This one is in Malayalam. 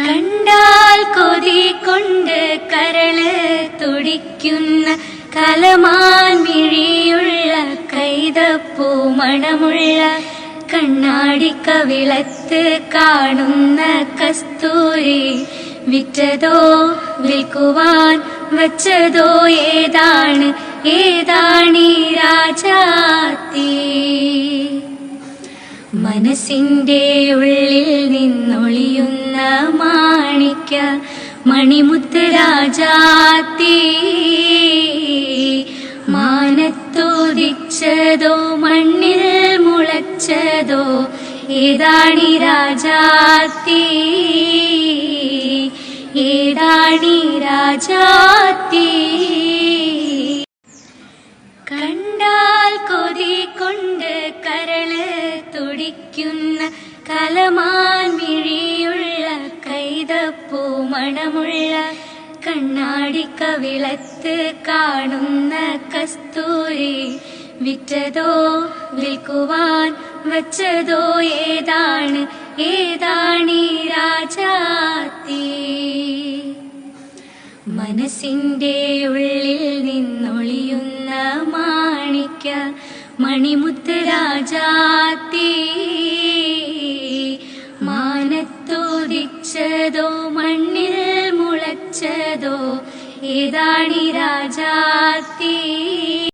കണ്ടാൽ കൊതി കൊണ്ട് കരൾ തുടിക്കുന്ന കലമാൻ മിഴിയുള്ള കൈതപ്പൂ മണമുള്ള കണ്ണാടി കവിളത്ത് കാണുന്ന കസ്തൂരി വിറ്റതോ വിൽക്കുവാൻ വച്ചതോ ഏതാണ്? ഏതാണീ രാജാത്തി മനസ്സിന്റെ ഉള്ളിൽ നിന്നൊളിയുന്ന മണിമുത്ത് രാജാത്തി. മാനത്തോദിച്ചതോ മണ്ണിൽ മുളച്ചതോ ഏതാണി രാജാത്തി. ഏതാണി രാജാത്തി. കണ്ടാൽ കൊതി കൊണ്ട് കരൾ തുടിക്കുന്ന മിഴിയുള്ള കൈതപ്പൂ മണമുള്ള കണ്ണാടിക്കവിളത്ത് കാണുന്ന കസ്തൂരി വിറ്റതോ വിൽക്കുവാൻ വച്ചതോ ഏതാണ്? ഏതാണീ രാജാത്തി മനസ്സിന്റെ ഉള്ളിൽ നിന്നൊളിയുന്ന മാണിക്ക മണിമുത്ത് രാജാത്തി ഉദിച്ചതോ മണ്ണിൽ മുളച്ചതോ ഏതാണി രാജാത്തീ